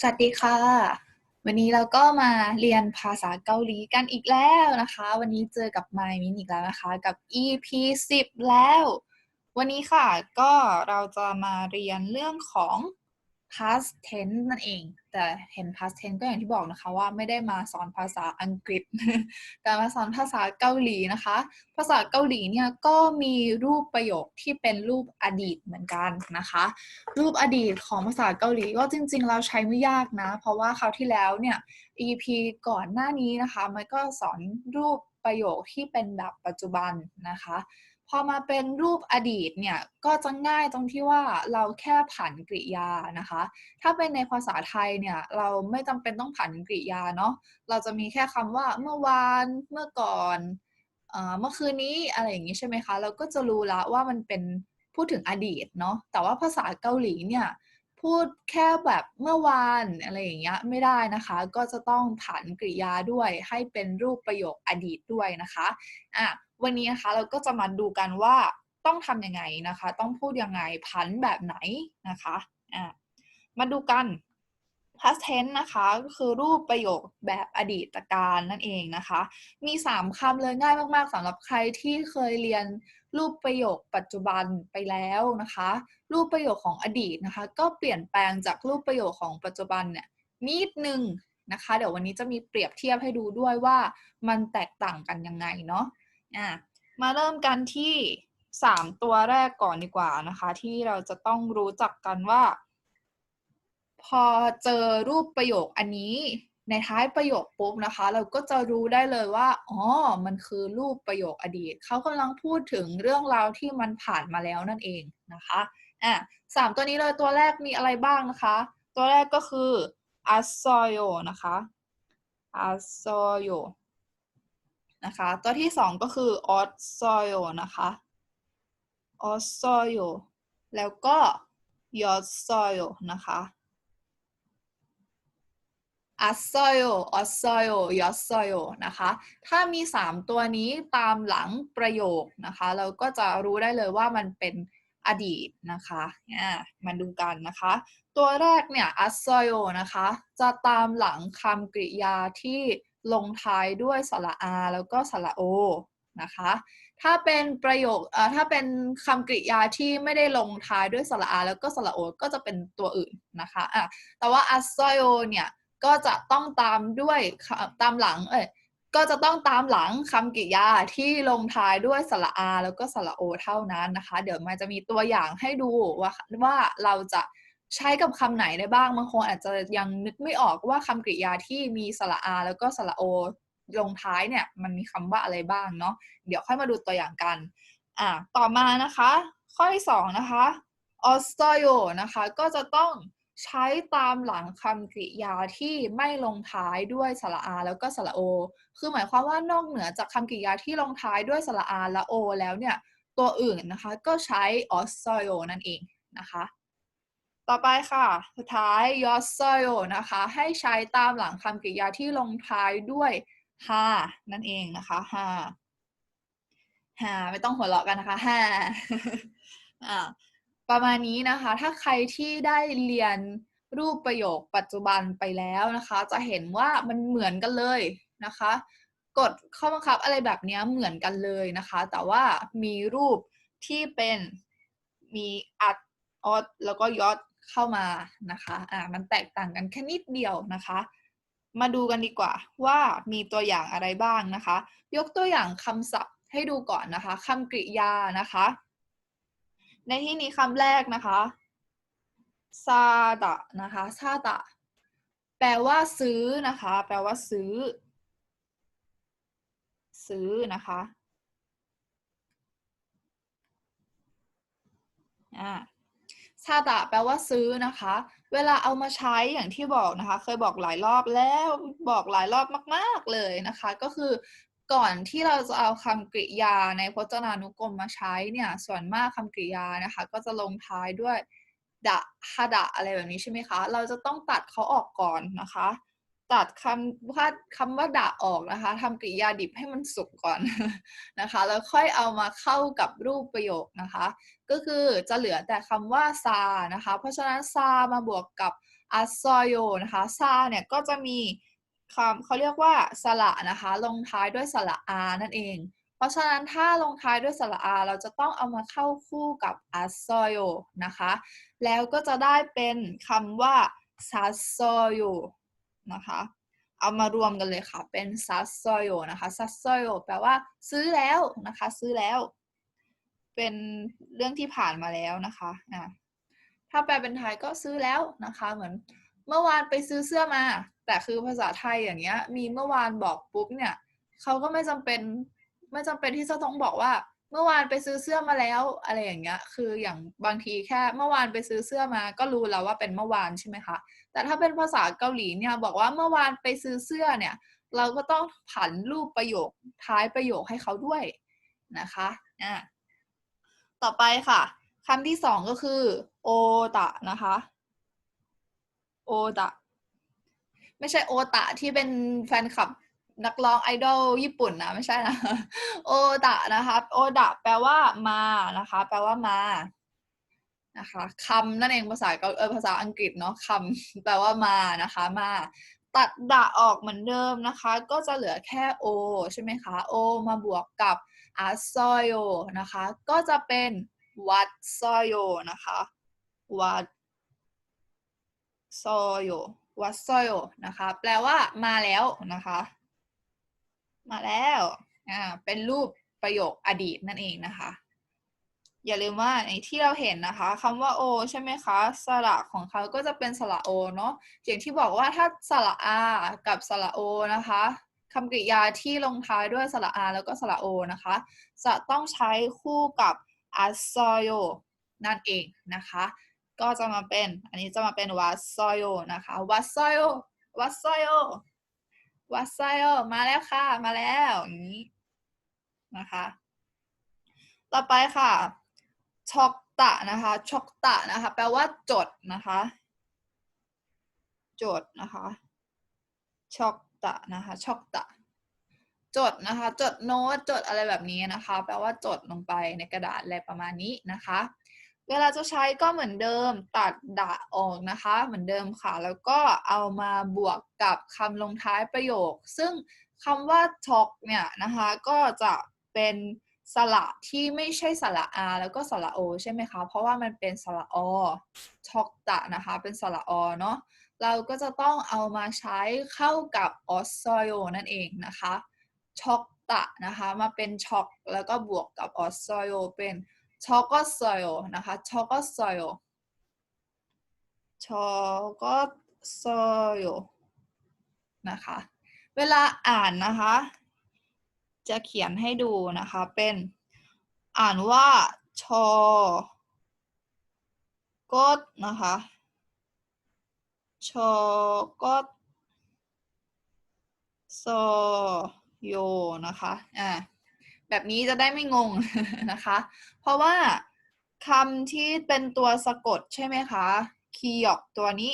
สวัสดีค่ะ วันนี้เราก็มาเรียนภาษาเกาหลีกันอีกแล้วนะคะ วันนี้เจอกับไมมินอีกแล้วนะคะ กับ EP 10 แล้ว วันนี้ค่ะก็เราจะมาเรียนเรื่องของ past tense นั่นเอง แต่เห็น past tense ก็อย่างที่บอกนะคะว่าไม่ได้มาสอนภาษาอังกฤษ แต่มาสอนภาษาเกาหลีนะคะ ภาษาเกาหลีเนี่ยก็มีรูปประโยคที่เป็นรูปอดีตเหมือนกันนะคะ รูปอดีตของภาษาเกาหลีก็จริง ๆ เราใช้ไม่ยากนะ เพราะว่าคราวที่แล้วเนี่ย EP ก่อนหน้านี้นะคะ มันก็สอนรูปประโยคที่เป็นแบบปัจจุบันนะคะ พอมาเป็นรูปอดีตเนี่ยก็จะง่ายตรงที่ว่าเราแค่ผันกริยานะคะ ถ้าเป็นในภาษาไทยเนี่ยเราไม่จำเป็นต้องผันกริยาเนาะเราจะมีแค่คำว่าเมื่อวานเมื่อก่อนเออเมื่อคืนนี้อะไรอย่างนี้ใช่ไหมคะ เราก็จะรู้ละว่ามันเป็นพูดถึงอดีตเนาะแต่ว่าภาษาเกาหลีเนี่ยพูดแค่แบบเมื่อวานอะไรอย่างเงี้ยไม่ได้นะคะ ก็จะต้องผันกริยาด้วยให้เป็นรูปประโยคอดีตด้วยนะคะอะ วันนี้นะคะเราก็จะมาดูกันว่าต้องทำยังไงนะคะ ต้องพูดยังไงผันแบบไหนนะคะอะมาดูกัน past tense นะคะก็คือรูปประโยคแบบอดีตการนั่นเองนะคะ มี 3คำเลยง่ายมากๆสำหรับใครที่เคยเรียนรูปประโยคปัจจุบันไปแล้วนะคะ รูปประโยคของอดีตนะคะ ก็เปลี่ยนแปลงจากรูปประโยคของปัจจุบันเนี่ยนิดนึงนะคะ เดี๋ยววันนี้จะมีเปรียบเทียบให้ดูด้วยว่ามันแตกต่างกันยังไงเนาะ อะมาเริ่มกันที่3ตัวแรกก่อนดีกว่านะคะ ที่เราจะต้องรู้จักกันว่า พอเจอรูปประโยคอันนี้ในท้ายประโยคปุ๊บนะคะ เราก็จะรู้ได้เลยว่าอ๋อมันคือรูปประโยคอดีตเขากำลังพูดถึงเรื่องราวที่มันผ่านมาแล้วนั่นเองนะคะอะสามตัวนี้เลยตัวแรกมีอะไรบ้างนะคะ ตัวแรกก็คือ a s o y o นะคะ a s o y o นะคะ ตัวที่สองก็คือ o s o y o นะคะ o s o y o แล้วก็ y o s o y o นะคะอัสซอยอัสซอยยอสซอยนะคะ ถ้ามี 3 ตัวนี้ตามหลังประโยคนะคะ เราก็จะรู้ได้เลยว่ามันเป็นอดีตนะคะอ่ามาดูกันนะคะ ตัวแรกเนี่ยอัสซอยนะคะ จะตามหลังคำกริยาที่ ลงท้ายด้วยสระอาแล้วก็สระโอนะคะ ถ้าเป็นประโยคเอ่อถ้าเป็นคำกริยาที่ไม่ได้ลงท้ายด้วยสระอาแล้วก็สระโอก็จะเป็นตัวอื่นนะคะอะแต่ว่าอัสซอเนี่ยก็จะต้องตามด้วยตามหลังเอ้ยก็จะต้องตามหลังคำกริยาที่ลงท้ายด้วยสระอาแล้วก็สระโอเท่านั้นนะคะ เดี๋ยวมันจะมีตัวอย่างให้ดูว่าว่าเราจะ ใช้กับคำไหนได้บ้างบางคนอาจจะยังนึกไม่ออกว่าคำกริยาที่มีสระอา แล้วก็สระโอลงท้ายเนี่ยมันมีคำว่าอะไรบ้างเนาะเดี๋ยวค่อยมาดูตัวอย่างกันอ่าต่อมานะคะ ข้อที่สองนะคะออสโตโยนะคะก็จะต้องใช้ตามหลังคำกริยาที่ไม่ลงท้ายด้วยสระอา แล้วก็สระโอ คือหมายความว่านอกเหนือจากคำกริยาที่ลงท้ายด้วยสระอาและโอ แล้วเนี่ย ตัวอื่นนะคะก็ใช้ออสโซโยนั่นเองนะคะ ต่อไปค่ะ สุดท้ายยอสโซโยนะคะ ให้ใช้ตามหลังคำกริยาที่ลงท้ายด้วยฮานั่นเองนะคะฮาฮาไม่ต้องหัวเราะกันนะคะฮาอ่าประมาณนี้นะคะ ถ้าใครที่ได้เรียนรูปประโยคปัจจุบันไปแล้วนะคะ จะเห็นว่ามันเหมือนกันเลยนะคะ กฎข้อบังคับอะไรแบบนี้เหมือนกันเลยนะคะ แต่ว่ามีรูปที่เป็นมีอัดออดแล้วก็ยอด เข้ามานะคะอ่ามันแตกต่างกันแค่นิดเดียวนะคะ มาดูกันดีกว่าว่ามีตัวอย่างอะไรบ้างนะคะ ยกตัวอย่างคำศัพท์ให้ดูก่อนนะคะคำกริยานะคะ ในที่นี้คำแรกนะคะซาดะนะคะซาดะแปลว่าซื้อนะคะ แปลว่าซื้อ ซื้อนะคะอ่า ซาดะแปลว่าซื้อนะคะ เวลาเอามาใช้อย่างที่บอกนะคะ เคยบอกหลายรอบแล้วบอกหลายรอบมาก ๆเลยนะคะ ก็คือก่อนที่เราจะเอาคำกริยาในพจนานุกรมมาใช้เนี่ย ส่วนมากคำกริยานะคะ ก็จะลงท้ายด้วยดะฮะดะอะไรแบบนี้ใช่ไหมคะ เราจะต้องตัดเขาออกก่อนนะคะ ตัดคำว่าคำว่าดะออกนะคะทำกริยาดิบให้มันสุกก่อนนะคะ แล้วค่อยเอามาเข้ากับรูปประโยคนะคะ ก็คือจะเหลือแต่คำว่าซานะคะ เพราะฉะนั้นซามาบวกกับอัสซโยนะคะซาเนี่ยก็จะมีคำเขาเรียกว่าสระนะคะ ลงท้ายด้วยสระอานั่นเอง เพราะฉะนั้นถ้าลงท้ายด้วยสระอา เราจะต้องเอามาเข้าคู่กับอัสซโยนะคะ แล้วก็จะได้เป็นคำว่าซัสซโย นะคะ เอามารวมกันเลยค่ะ เป็นซัสโซโยนะคะซัสโซโยแปลว่าซื้อแล้วนะคะ ซื้อแล้ว เป็นเรื่องที่ผ่านมาแล้วนะคะอะถ้าแปลเป็นไทยก็ซื้อแล้วนะคะ เหมือนเมื่อวานไปซื้อเสื้อมา แต่คือภาษาไทยอย่างเงี้ย มีเมื่อวานบอกปุ๊บเนี่ยเขาก็ไม่จำเป็นไม่จำเป็นที่จะต้องบอกว่า เมื่อวานไปซื้อเสื้อมาแล้วอะไรอย่างเงี้ย คืออย่างบางทีแค่เมื่อวานไปซื้อเสื้อมา ก็รู้แล้วว่าเป็นเมื่อวานใช่ไหมคะ แต่ถ้าเป็นภาษาเกาหลีเนี่ยบอกว่าเมื่อวานไปซื้อเสื้อเนี่ย เราก็ต้องผันรูปประโยคท้ายประโยคให้เขาด้วยนะคะอะต่อไปค่ะคำที่สองก็คือโอตะนะคะโอตะไม่ใช่โอตะที่เป็นแฟนคลับ นักร้องไอดอลญี่ปุ่นนะ ไม่ใช่นะ โอตะนะคะโอตะแปลว่ามานะคะ แปลว่ามานะคะคำนั่นเองภาษาเกาเออภาษาอังกฤษเนาะคำแปลว่ามานะคะมาตัดดะออกเหมือนเดิมนะคะ ก็จะเหลือแค่โอใช่ไหมคะโอมาบวกกับอาซอยโยนะคะ ก็จะเป็นวัดซอยโยนะคะวัดซอยโยวัดซอยโยนะคะ แปลว่ามาแล้วนะคะ มาแล้วอ่าเป็นรูปประโยคอดีตนั่นเองนะคะ อย่าลืมว่าในที่เราเห็นนะคะคำว่าโอใช่ไหมคะสระของเขาก็จะเป็นสระโอเนาะอย่างที่บอกว่าถ้าสระอากับสระโอนะคะคำกริยาที่ลงท้ายด้วยสระอาแล้วก็สระโอนะคะ จะต้องใช้คู่กับอัสซโยนั่นเองนะคะ ก็จะมาเป็น อันนี้จะมาเป็นวัสซโยนะคะวัสซโยวัสซโย วัสซอยโยมาแล้วค่ะ มาแล้วอย่างนี้นะคะ ต่อไปค่ะช็อกตะนะคะช็อกตะนะคะ แปลว่าจดนะคะ จดนะคะช็อกตะนะคะช็อกตะ จดนะคะ จดโน้ตจดอะไรแบบนี้นะคะ แปลว่าจดลงไปในกระดาษอะไรประมาณนี้นะคะ เวลาจะใช้ก็เหมือนเดิมตัดดะออกนะคะ เหมือนเดิมค่ะ แล้วก็เอามาบวกกับคำลงท้ายประโยค ซึ่งคำว่าช็อกเนี่ยนะคะ ก็จะเป็นสระที่ไม่ใช่สระอาแล้วก็สระโอใช่ไหมคะ เพราะว่ามันเป็นสระอช็อกตะนะคะ เป็นสระอเนาะ เราก็จะต้องเอามาใช้เข้ากับออสซอยนั่นเองนะคะช็อกตะนะคะ มาเป็นช็อกแล้วก็บวกกับออสซอยเป็น ช็อกก็ซอยโอนะคะช็อกก็ซอยโอช็อกก็ซอยโอนะคะ เวลาอ่านนะคะ จะเขียนให้ดูนะคะเป็นอ่านว่าชอกดนะคะชอกดโซโยนะคะอ่า แบบนี้จะได้ไม่งงนะคะ เพราะว่าคำที่เป็นตัวสะกดใช่ไหมคะคียอกตัวนี้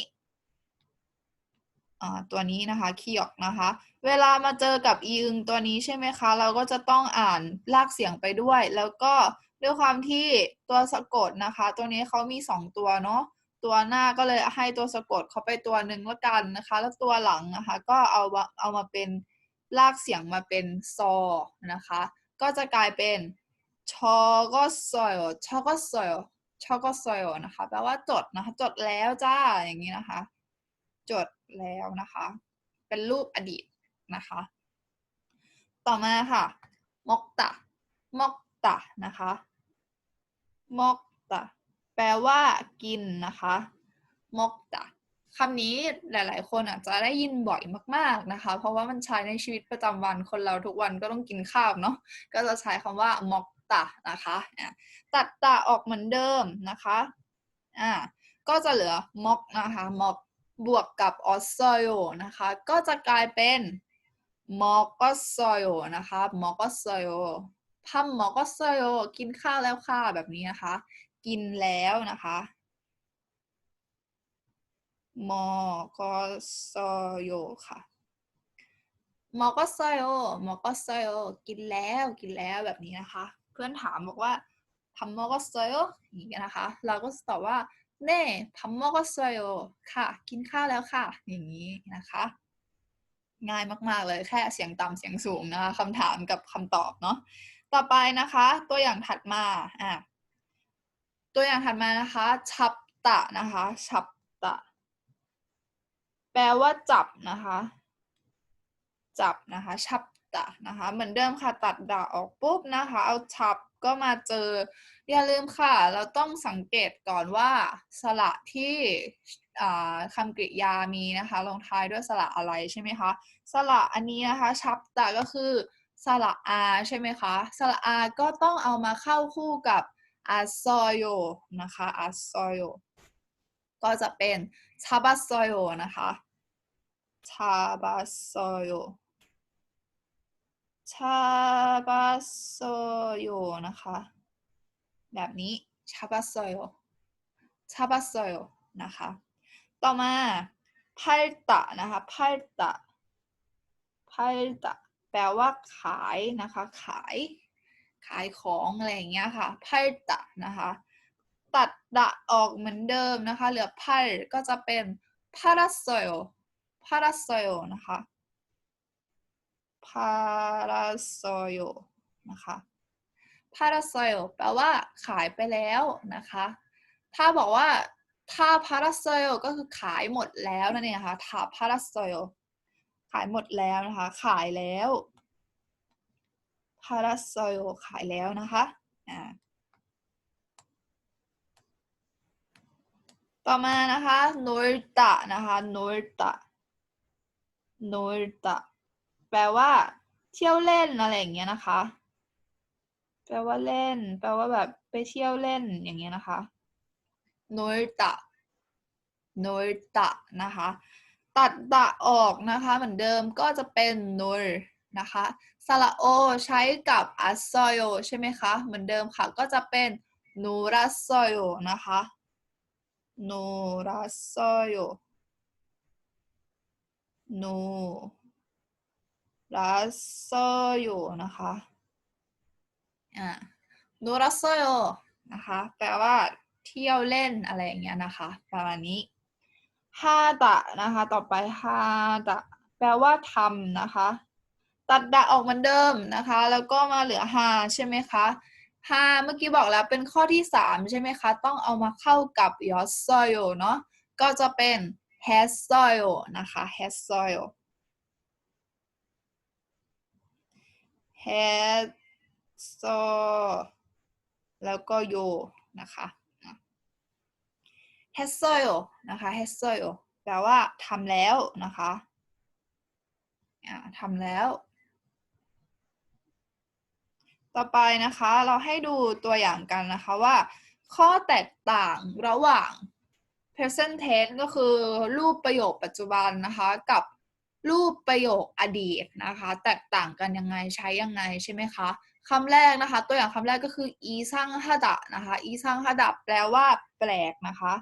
อ่าตัวนี้นะคะคียอกนะคะ เวลามาเจอกับอีอึงตัวนี้ใช่ไหมคะ เราก็จะต้องอ่านลากเสียงไปด้วย แล้วก็ด้วยความที่ตัวสะกดนะคะ ตัวนี้เขามีสองตัวเนาะตัวหน้าก็เลยให้ตัวสะกดเขาไปตัวหนึ่งละกันนะคะ แล้วตัวหลังนะคะ ก็เอาเอามาเป็นลากเสียงมาเป็นซอนะคะ ก็จะกลายเป็นชอก็ซอยชอก็ซอยชอก็ซอยนะคะแปลว่าจดนะคะจดแล้วจ้าอย่างนี้นะคะ จดแล้วนะคะ เป็นรูปอดีตนะคะ ต่อมาค่ะมกตะมกตะนะคะมกตะแปลว่ากินนะคะมกตะ คำนี้หลาย ๆ คนอาจจะได้ยินบ่อยมาก ๆนะคะ เพราะว่ามันใช้ในชีวิตประจำวันคนเราทุกวันก็ต้องกินข้าวเนาะก็จะใช้คำว่ามกตะนะคะตัดตะออกเหมือนเดิมนะคะอ่าก็จะเหลือมกนะคะมกบวกกับออสซอยนะคะ ก็จะกลายเป็นมอกก็ซอยนะคะมอกก็ซอยพัมมอกก็ซอยกินข้าวแล้วค่ะแบบนี้นะคะ กินแล้วนะคะ มอกอซโยค่ะมอกอซโยมอกอซโยกินแล้วกินแล้วแบบนี้นะคะ เพื่อนถามบอกว่าทำมอกอซโยอย่างนี้นะคะ เราก็ตอบว่าเน่พัมมอกซอยค่ะ กินข้าวแล้วค่ะ อย่างนี้นะคะ ง่ายมากๆเลยแค่เสียงต่ำเสียงสูงนะคะคำถามกับคำตอบเนาะต่อไปนะคะ ตัวอย่างถัดมาอะตัวอย่างถัดมานะคะ ชับตะนะคะ ชับ แปลว่าจับนะคะ จับนะคะชับตะนะคะ เหมือนเดิมค่ะตัดดะออกปุ๊บนะคะ เอาชับก็มาเจอ อย่าลืมค่ะ เราต้องสังเกตก่อนว่า สระที่คำกริยามีนะคะ ลงท้ายด้วยสระอะไรใช่ไหมคะ สระอันนี้นะคะ ชับตะก็คือสระอาใช่ไหมคะ สระอาก็ต้องเอามาเข้าคู่กับอาซอยโยนะคะอาซอยโยก็จะเป็น ชาบัสซอยโยนะคะชาบัสซอยโยชาบัสซอยโยนะคะ แบบนี้ชาบัสซอยโยชาบัสซอยโยนะคะ ต่อมาพัลตะนะคะพัลตะพัลตะแปลว่าขายนะคะ ขาย ขายของอะไรอย่างเงี้ยค่ะพัลตะนะคะ ตัดดะออกเหมือนเดิมนะคะ เหลือพัลก็จะเป็นพาราโซโยพาราโซโยนะคะพาราโซโยนะคะพาราโซโยแปลว่าขายไปแล้วนะคะ ถ้าบอกว่าถ้าพาราโซโยก็คือขายหมดแล้วนั่นเองค่ะถ้าพาราโซโยขายหมดแล้วนะคะ ขายแล้วพาราโซโยขายแล้วนะคะอ่า ต่อมานะคะโนรตะนะคะโนรตะโนรตะแปลว่า เที่ยวเล่นอะไรอย่างเงี้ยนะคะ แปลว่าเล่น แปลว่าแบบไปเที่ยวเล่นอย่างเงี้ยนะคะโนรตะโนรตะนะคะ ตัดดะออกนะคะ เหมือนเดิมก็จะเป็นโนรนะคะสระโอใช้กับอัสโซโยใช่ไหมคะ เหมือนเดิมค่ะ ก็จะเป็นนูรัสโซโยนะคะ นูรัสโซโยนูรัสโซโยนะคะอ่านูรัสโซโยนะคะ แปลว่า เที่ยวเล่นอะไรอย่างเงี้ยนะคะ ประมาณนี้ฮาตะนะคะ ต่อไปฮาตะ แปลว่าทำนะคะ ตัดดะออกเหมือนเดิมนะคะ แล้วก็มาเหลือฮาใช่ไหมคะ ฮาเมื่อกี้บอกแล้วเป็นข้อที่สามใช่ไหมคะ ต้องเอามาเข้ากับยอสโซโยเนาะก็จะเป็น has soil นะคะ has soil has soil แล้วก็โยนะคะ has soil นะคะ has soil แปลว่าทำแล้วนะคะทำแล้ว ต่อไปนะคะเราให้ดูตัวอย่างกันนะคะว่า ข้อแตกต่างระหว่าง present tense ก็คือรูปประโยคปัจจุบันนะคะ กับรูปประโยคอดีตนะคะ แตกต่างกันยังไงใช้ยังไงใช่ไหมคะคำแรกนะคะ ตัวอย่างคำแรกก็คืออีซังฮะดะนะคะอีซังฮะดะแปลว่า แปลกนะคะ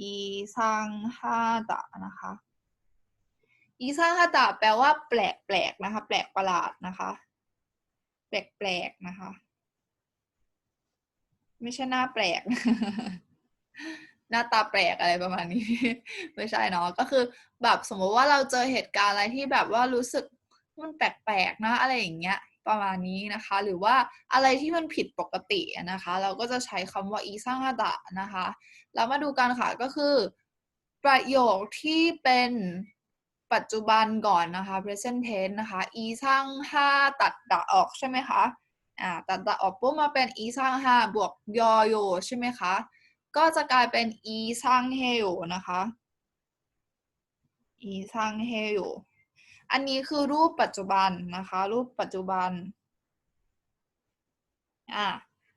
อีซังฮะดะนะคะอีซังฮะดะแปลว่า แปลกแปลกนะคะ แปลกประหลาดนะคะ แปลกแปลกนะคะ ไม่ใช่หน้าแปลก หน้าตาแปลกอะไรประมาณนี้ ไม่ใช่เนาะก็คือแบบสมมติว่าเราเจอเหตุการณ์อะไรที่แบบว่ารู้สึกมันแปลกๆนะอะไรอย่างเงี้ยประมาณนี้นะคะ หรือว่าอะไรที่มันผิดปกตินะคะ เราก็จะใช้คำว่าอีซังฮาดะนะคะ แล้วมาดูกันค่ะก็คือ ประโยคที่เป็น ปัจจุบันก่อนนะคะ present tense นะคะ อีซังฮาตัดดะออกใช่ไหมคะอ่าตัดดะออกปุ๊บมาเป็นอีซังฮาบวกยอโยใช่ไหมคะ ก็จะกลายเป็นอีซังเฮโยนะคะอีซังเฮโยอันนี้คือรูปปัจจุบันนะคะ รูปปัจจุบันอ่า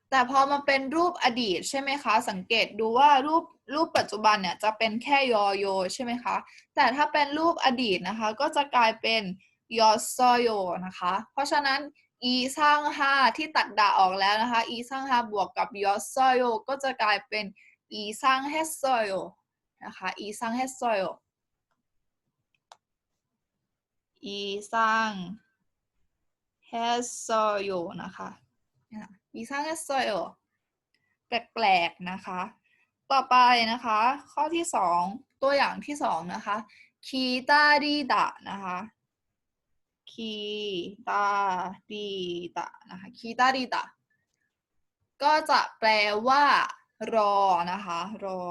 แต่พอมาเป็นรูปอดีตใช่ไหมคะ สังเกตดูว่ารูป รูปปัจจุบันเนี่ยจะเป็นแค่ยอโยใช่ไหมคะ แต่ถ้าเป็นรูปอดีตนะคะ ก็จะกลายเป็นยอซโยนะคะ เพราะฉะนั้นอีสร้างห้าที่ตัดดาออกแล้วนะคะอีสร้างห้าบวกกับยอซโยก็จะกลายเป็นอีสร้างเฮโซโยนะคะอีสร้างเฮโซโยอีสร้างเฮโซโยนะคะอีสร้างเฮโซโยแปลกๆนะคะ ต่อไปนะคะ ข้อที่สองตัวอย่างที่สองนะคะคีตาดีดะนะคะคีตาดีดะนะคะคีตาดีดะก็จะแปลว่า รอนะคะ รอ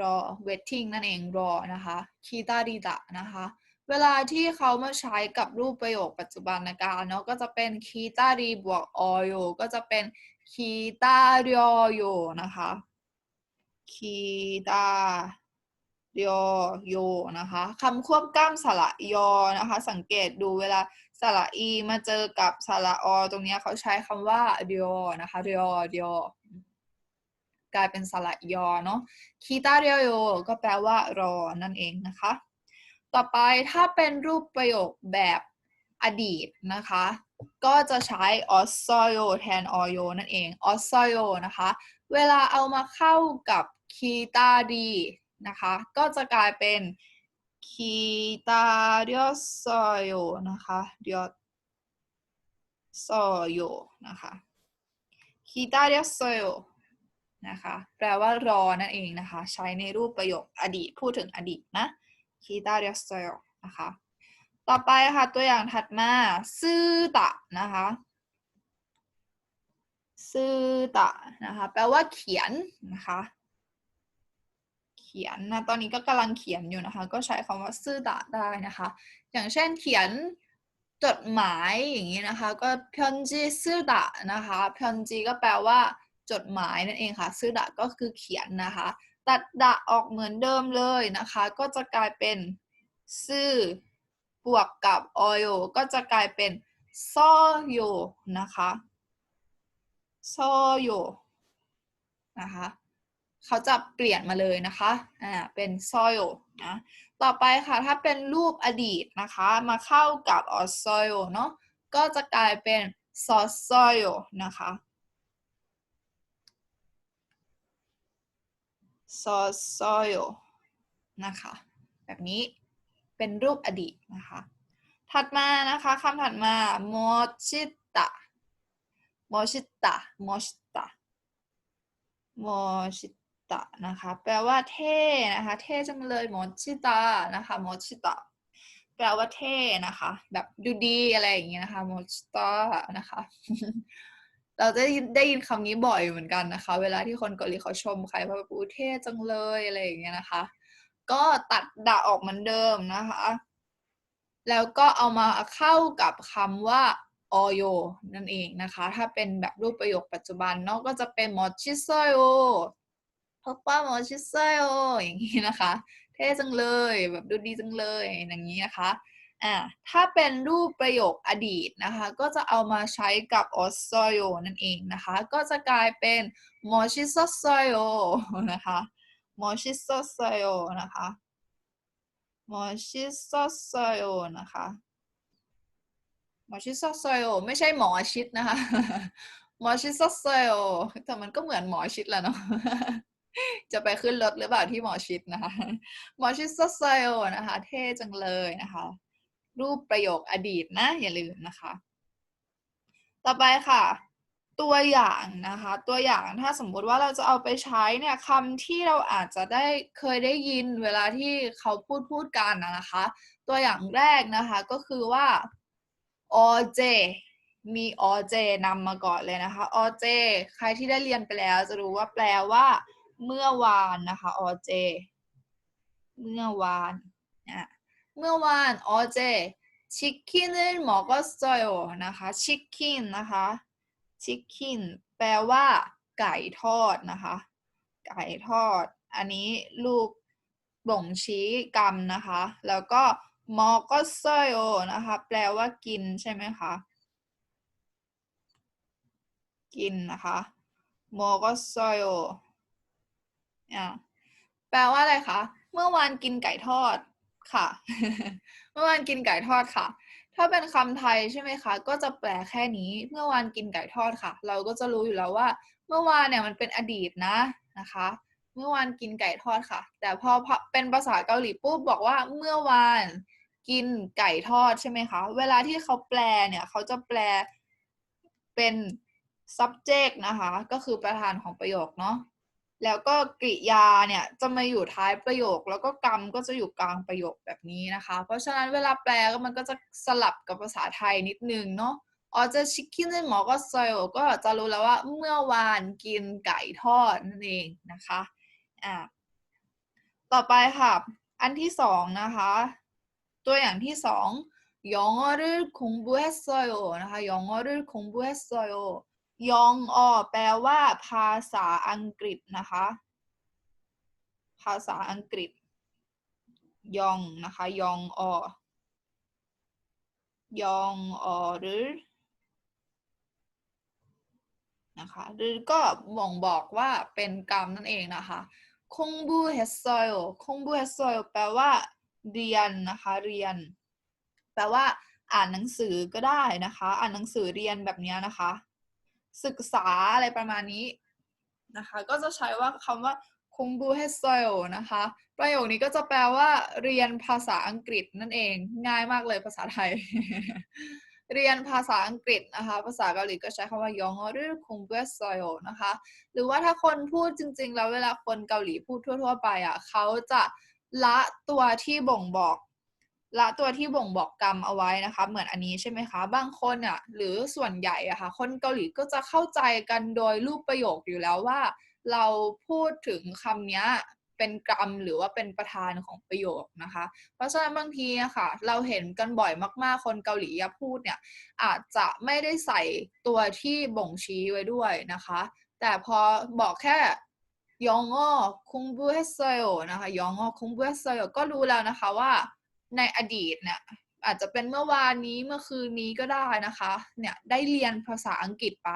รอ waiting นั่นเองรอนะคะคีตาดีดะนะคะ เวลาที่เขามาใช้กับรูปประโยคปัจจุบันการเนาะก็จะเป็นคีตาดีบวกอโยก็จะเป็น คีตาเรียโยนะคะคีตาเรียโยนะคะคำควบกล้ำสระยอนะคะ สังเกตดูเวลาสระอีมาเจอกับสระอตรงนี้เขาใช้คำว่าเรียนะคะเรียเรียกลายเป็นสระยอเนาะคีตาเรียโยก็แปลว่ารอนั่นเองนะคะ ต่อไปถ้าเป็นรูปประโยคแบบอดีตนะคะ ก็จะใช้ออสโซโยแทนออโยนั่นเองออสโซโยนะคะ เวลาเอามาเข้ากับคีตาดีนะคะ ก็จะกลายเป็นคีตาเดียโซโยนะคะเดียโซโยนะคะคีตาเดียโซโยนะคะ แปลว่ารอนั่นเองนะคะ ใช้ในรูปประโยคอดีต พูดถึงอดีตนะคีตาเดียโซโยนะคะ ต่อไปค่ะตัวอย่างถัดมาซื่อตะนะคะซื่อตะนะคะ แปลว่าเขียนนะคะ เขียนนะตอนนี้ก็กำลังเขียนอยู่นะคะ ก็ใช้คำว่าซื่อตะได้นะคะ อย่างเช่นเขียนจดหมายอย่างนี้นะคะ ก็เพียนจีซื่อตะนะคะเพียนจีก็แปลว่าจดหมายนั่นเองค่ะซื่อตะก็คือเขียนนะคะ ตัดดะออกเหมือนเดิมเลยนะคะ ก็จะกลายเป็นซื่อ บวกกับอโยก็จะกลายเป็นซอโยนะคะซอโยนะคะเขาจะเปลี่ยนมาเลยนะคะอ่าเป็นซอโยนะต่อไปค่ะถ้าเป็นรูปอดีตนะคะมาเข้ากับออซอโยเนาะก็จะกลายเป็นซอซอโยนะคะซอซอโยนะคะแบบนี้ เป็นรูปอดีตนะคะ ถัดมานะคะคำถัดมาโมชิตะโมชิตะโมชิตะโมชิตะนะคะ แปลว่าเท่นะคะ เท่จังเลยโมชิตะนะคะโมชิตะแปลว่าเท่นะคะ แบบดูดีอะไรอย่างเงี้ยนะคะโมชิตะนะคะ เราจะได้ยินได้ยินคำนี้บ่อยเหมือนกันนะคะ เวลาที่คนเกาหลีเขาชมใครว่าแบบอู้เท่จังเลยอะไรอย่างเงี้ยนะคะ ก็ตัดดะออกเหมือนเดิมนะคะ แล้วก็เอามาเข้ากับคำว่าอโยนั่นเองนะคะ ถ้าเป็นแบบรูปประโยคปัจจุบันเนาะก็จะเป็นมอชิโซโยพบป้ามอชิโซโยอย่างนี้นะคะ เท่จังเลยแบบดูดีจังเลยอย่างนี้นะคะอ่าถ้าเป็นรูปประโยคอดีตนะคะ ก็จะเอามาใช้กับออสโซโยนั่นเองนะคะ ก็จะกลายเป็นมอชิโซโซโยนะคะ มอชิโซโซโยนะคะมอชิโซโซโยนะคะมอชิโซโซโยไม่ใช่หมอชิดนะคะมอชิโซโซโยแต่มันก็เหมือนหมอชิดแหละเนาะจะไปขึ้นรถหรือเปล่าที่หมอชิดนะคะมอชิโซโซโยนะคะ เท่จังเลยนะคะ รูปประโยคอดีตนะ อย่าลืมนะคะ ต่อไปค่ะ ตัวอย่างนะคะ ตัวอย่างถ้าสมมุติว่าเราจะเอาไปใช้เนี่ยคำที่เราอาจจะได้เคยได้ยินเวลาที่เขาพูดพูดกันนะคะ ตัวอย่างแรกนะคะก็คือว่าอเจมีอเจนำมาก่อนเลยนะคะอเจใครที่ได้เรียนไปแล้วจะรู้ว่าแปลว่า เมื่อวานนะคะอเจเมื่อวานอะเมื่อวานอเจชิคกินหมอก็สอยนะคะชิคกินนะคะ ชิคกินแปลว่า ไก่ทอดนะคะ ไก่ทอด อันนี้รูปบ่งชี้กรรมนะคะ แล้วก็มอก็ซอยโอนะคะ แปลว่ากินใช่ไหมคะ กินนะคะมอก็ซอยโออะแปลว่าอะไรคะ เมื่อวานกินไก่ทอดค่ะ เมื่อวานกินไก่ทอดค่ะ ถ้าเป็นคำไทยใช่ไหมคะ ก็จะแปลแค่นี้เมื่อวานกินไก่ทอดค่ะ เราก็จะรู้อยู่แล้วว่า เมื่อวานเนี่ยมันเป็นอดีตนะนะคะ เมื่อวานกินไก่ทอดค่ะ แต่พอเป็นภาษาเกาหลีปุ๊บบอกว่าเมื่อวานกินไก่ทอดใช่ไหมคะ เวลาที่เขาแปลเนี่ยเขาจะแปลเป็น subject นะคะ ก็คือประธานของประโยคเนาะ แล้วก็กริยาเนี่ยจะมาอยู่ท้ายประโยค แล้วก็กรรมก็จะอยู่กลางประโยคแบบนี้นะคะ เพราะฉะนั้นเวลาแปลก็มันก็จะสลับกับภาษาไทยนิดนึงเนาะออจะชิคกี้นหมอก็ซอยก็จะรู้แล้วว่าเมื่อวานกินไก่ทอดนั่นเองนะคะอ่าต่อไปค่ะ อันที่สองนะคะ ตัวอย่างที่สองยองอรึคงบุเอสโซโยนะคะยองอรึคงบุเอสโซโย ยองอแปลว่าภาษาอังกฤษนะคะ ภาษาอังกฤษ ยองนะคะ ยองอยองอหรือนะคะหรือก็บ่งบอกว่าเป็นกรรมนั่นเองนะคะคงบูเฮสโซโยคงบูเฮสโซโยแปลว่าเรียนนะคะเรียน แปลว่า อ่านหนังสือก็ได้นะคะ อ่านหนังสือเรียนแบบนี้นะคะ ศึกษาอะไรประมาณนี้นะคะ ก็จะใช้ว่าคำว่าคงบูเฮสโซโยนะคะ ประโยคนี้ก็จะแปลว่า เรียนภาษาอังกฤษนั่นเอง ง่ายมากเลยภาษาไทย เรียนภาษาอังกฤษนะคะ ภาษาเกาหลีก็ใช้คำว่ายองอหรือคงเบสโซโยนะคะ หรือว่าถ้าคนพูดจริง ๆ แล้วเวลาคนเกาหลีพูดทั่ว ๆ ไปอะเขาจะละตัวที่บ่งบอก ละตัวที่บ่งบอกกรรมเอาไว้นะคะ เหมือนอันนี้ใช่ไหมคะ บางคนอะหรือส่วนใหญ่อะคะ่ะ คนเกาหลีก็จะเข้าใจกันโดยรูปประโยคอยู่แล้วว่า เราพูดถึงคำนี้เป็นกรรมหรือว่าเป็นประธานของประโยคนะคะ เพราะฉะนั้นบางทีอะค่ะ เราเห็นกันบ่อยมากๆ คนเกาหลีพูดเนี่ยอาจจะไม่ได้ใส่ตัวที่บ่งชี้ไว้ด้วยนะคะ แต่พอบอกแค่ยองอ้อคุงบูเฮสโซโยนะคะยองอ้อคุงบูเฮสโซโยก็รู้แล้วนะคะว่า ในอดีตเนี่ยอาจจะเป็นเมื่อวานนี้เมื่อคืนนี้ก็ได้นะคะ เนี่ยได้เรียนภาษาอังกฤษไป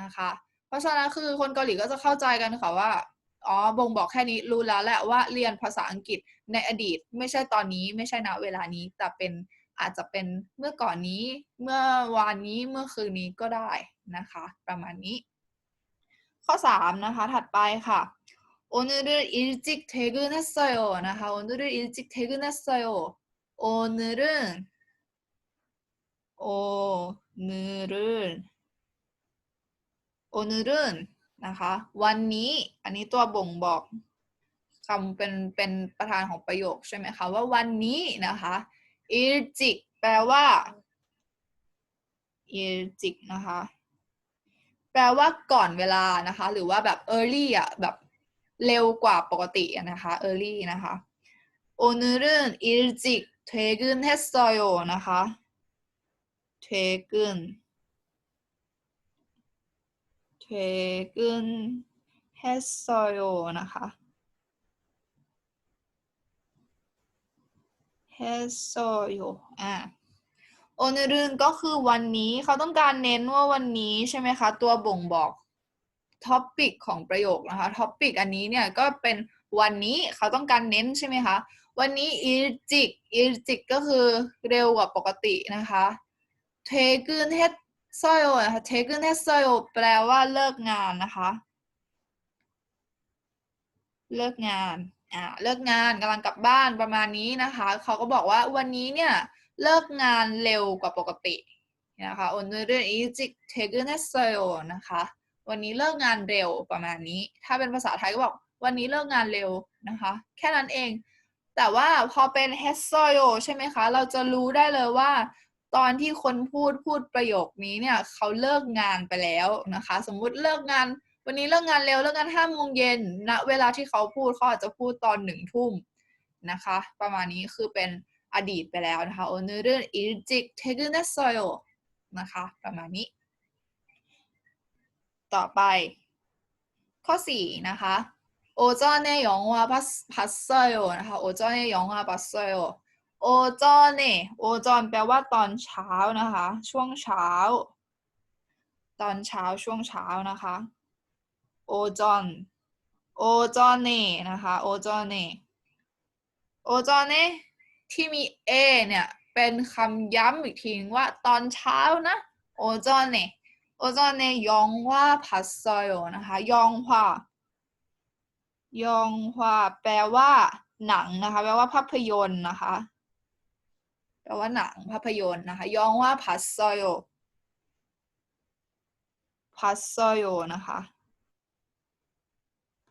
นะคะ เพราะฉะนั้นคือคนเกาหลีก็จะเข้าใจกันค่ะว่าอ๋อบ่งบอกแค่นี้รู้แล้วแหละว่าเรียนภาษาอังกฤษในอดีต ไม่ใช่ตอนนี้ไม่ใช่ณเวลานี้ แต่เป็นอาจจะเป็นเมื่อก่อนนี้เมื่อวานนี้เมื่อคืนนี้ก็ได้นะคะ ประมาณนี้ ข้อ 3 นะคะ ถัดไปค่ะ 오늘을일찍퇴근했어요นะคะ오늘을일찍퇴근했어요โ늘은오늘은오늘은นะคะวันนี้อันนี้ตัวบ่งบอกคำเป็นเป็นประธานของประโยคใช่ไหมคะว่าวันนี้นะคะอิลจิกแปลว่าอิลจิกนะคะแปลว่าก่อนเวลานะคะหรือว่าแบบ early อ่ะแบบ เร็วกว่าปกตินะคะ early นะคะโอนึรึนอิลจิกเทกึนเฮสโซโยนะคะเทกึน 퇴근했어요. นะคะ 했어요. อ่า 오늘은 ก็คือวันนี้เขาต้องการเน้นว่าวันนี้ใช่ไหมคะ ตัวบ่งบอก ท็อปิกของประโยคนะคะท็อปิกอันนี้เนี่ยก็เป็นวันนี้เขาต้องการเน้นใช่ไหมคะ วันนี้อิลจิกอิลจิกก็คือเร็วกว่าปกตินะคะเทกึนเฮซอยโอนะคะเทกึนเฮซอยโอแปลว่าเลิกงานนะคะ เลิกงานอ่าเลิกงานกำลังกลับบ้านประมาณนี้นะคะ เขาก็บอกว่าวันนี้เนี่ยเลิกงานเร็วกว่าปกตินะคะโอนเรื่องอีจิกเทกึนเฮซยอนะคะ วันนี้เลิกงานเร็วประมาณนี้ ถ้าเป็นภาษาไทยก็บอกวันนี้เลิกงานเร็วนะคะ แค่นั้นเอง แต่ว่าพอเป็นเฮซอยโอใช่ไหมคะ เราจะรู้ได้เลยว่า ตอนที่คนพูดพูดประโยคนี้เนี่ย เขาเลิกงานไปแล้วนะคะ สมมุติเลิกงาน วันนี้เลิกงานเร็วเลิกงานห้าโมงเย็นณเวลาที่เขาพูดเขาอาจจะพูดตอนหนึ่งทุ่มนะคะ ประมาณนี้คือเป็นอดีตไปแล้วนะคะโอเนอร์อิจิกเทกเนสโซโยนะคะ ประมาณนี้ ต่อไป ข้อ 4 นะคะโอจอนเนยองวาพัสพัสโซโยนะคะโอจอนเนยองวาพัสโซโยโอจอนเนโอจอนแปลว่าตอนเช้านะคะ ช่วงเช้า ตอนเช้าช่วงเช้านะคะโอจอนโอจอนเนนะคะโอจอนเนโอจอนเนที่มีเอเนี่ย เป็นคำย้ำอีกทีว่าตอนเช้านะโอจอนเน โอจอนเนยองว่าพัสโยนะคะยองฮวายองฮวาแปลว่าหนังนะคะแปลว่าภาพยนตร์นะคะแปลว่าหนังภาพยนตร์นะคะยองว่าพัสซโยพัสซโยนะคะ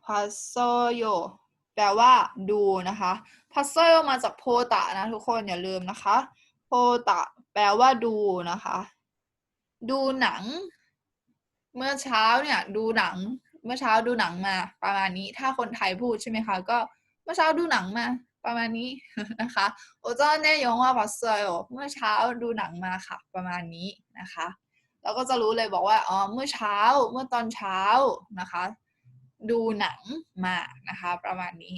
봤어요 แปลว่า ดูนะคะ 봤어요 มาจากโพตะนะทุกคนอย่าลืมนะคะ โพตะ แปลว่าดูนะคะ ดูหนัง เมื่อเช้าเนี่ยดูหนัง เมื่อเช้าดูหนังมา ประมาณนี้ ถ้าคนไทยพูดใช่ไหมคะ ก็เมื่อเช้าดูหนังมา ประมาณนี้นะคะโอเจ้าเนยงว่าพัสเซอยเมื่อเช้าดูหนังมาค่ะ ประมาณนี้นะคะเราก็จะรู้เลยบอกว่าอ๋อเมื่อเช้าเมื่อตอนเช้านะคะ ดูหนังมานะคะ ประมาณนี้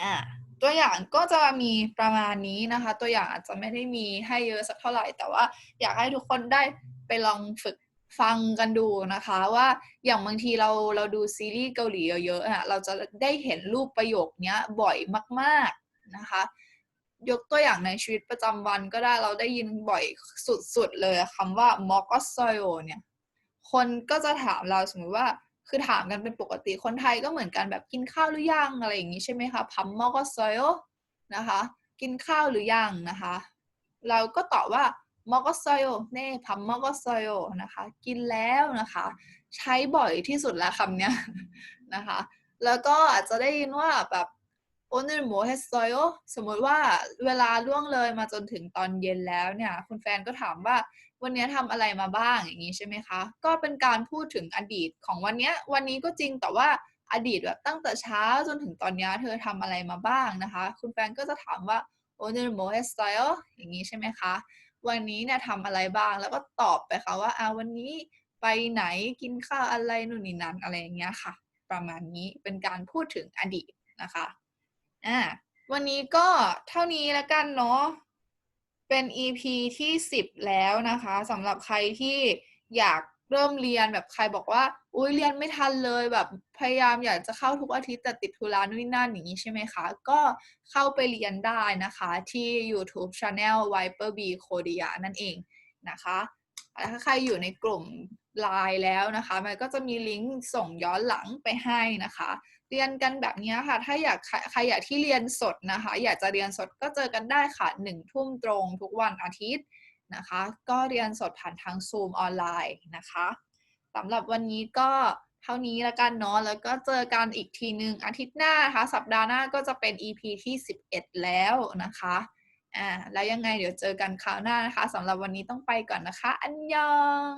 อ่าตัวอย่างก็จะมีประมาณนี้นะคะ ตัวอย่างอาจจะไม่ได้มีให้เยอะสักเท่าไหร่ แต่ว่าอยากให้ทุกคนได้ ไปลองฝึกฟังกันดูนะคะว่าอย่างบางทีเราเราดูซีรีส์เกาหลีเยอะๆอะเราจะได้เห็นรูปประโยคเนี้ยบ่อยมากๆนะคะ ยกตัวอย่างในชีวิตประจำวันก็ได้เราได้ยินบ่อยสุดๆเลยคำว่ามอกอสโซโยเนี่ย คนก็จะถามเราสมมติว่าคือถามกันเป็นปกติคนไทยก็เหมือนกันแบบกินข้าวหรือยังอะไรอย่างนี้ใช่ไหมคะพัมมอกอสโซโยนะคะ กินข้าวหรือยังนะคะ เราก็ตอบว่า มอกอสโซโยเน่พัมมอกโซโยนะคะ กินแล้วนะคะ ใช้บ่อยที่สุดแล้วคำเนี้ยนะคะ แล้วก็อาจจะได้ยินว่าแบบโอนึโมเฮสโซโยสมมติว่าเวลาล่วงเลยมาจนถึงตอนเย็นแล้วเนี่ย คุณแฟนก็ถามว่าวันนี้ทำอะไรมาบ้างอย่างนี้ใช่ไหมคะ ก็เป็นการพูดถึงอดีตของวันนี้วันนี้ก็จริงแต่ว่าอดีตแบบตั้งแต่เช้าจนถึงตอนนี้เธอทำอะไรมาบ้างนะคะ คุณแฟนก็จะถามว่าโอเนโมเฮสไตล์อย่างนี้ใช่ไหมคะ วันนี้เนี่ยทำอะไรบ้างแล้วก็ตอบไปค่ะว่าอ่าวันนี้ไปไหนกินข้าวอะไรนู่นนี่นั่นอะไรอย่างเงี้ยค่ะ ประมาณนี้เป็นการพูดถึงอดีตนะคะอ่าวันนี้ก็เท่านี้แล้วกันเนาะเป็น EP ที่ 10 แล้วนะคะสำหรับใครที่อยาก เริ่มเรียนแบบใครบอกว่า อุ้ยเรียนไม่ทันเลยแบบพยายามอยากจะเข้าทุกอาทิตย์แต่ติดธุระนู่นนนั่นอย่างนี้ใช่ไหมคะ ก็เข้าไปเรียนได้นะคะที่ YouTube Channel Viper B Korea นั่นเองนะคะถ้าใครอยู่ในกลุ่มไลน์แล้วนะคะ มันก็จะมีลิงก์ส่งย้อนหลังไปให้นะคะ เรียนกันแบบนี้ค่ะ ถ้าอยากใครอยากที่เรียนสดนะคะ อยากจะเรียนสดก็เจอกันได้ค่ะหนึ่งทุ่มตรงทุกวันอาทิตย์ นะคะ ก็เรียนสดผ่านทาง Zoom ออนไลน์นะคะสำหรับวันนี้ก็เท่านี้แล้วกันเนาะแล้วก็เจอกันอีกทีหนึ่งอาทิตย์หน้านะคะสัปดาห์หน้าก็จะเป็น EP ที่ 11 แล้วนะคะอ่าแล้วยังไงเดี๋ยวเจอกันคราวหน้านะคะสำหรับวันนี้ต้องไปก่อนนะคะ อันยอง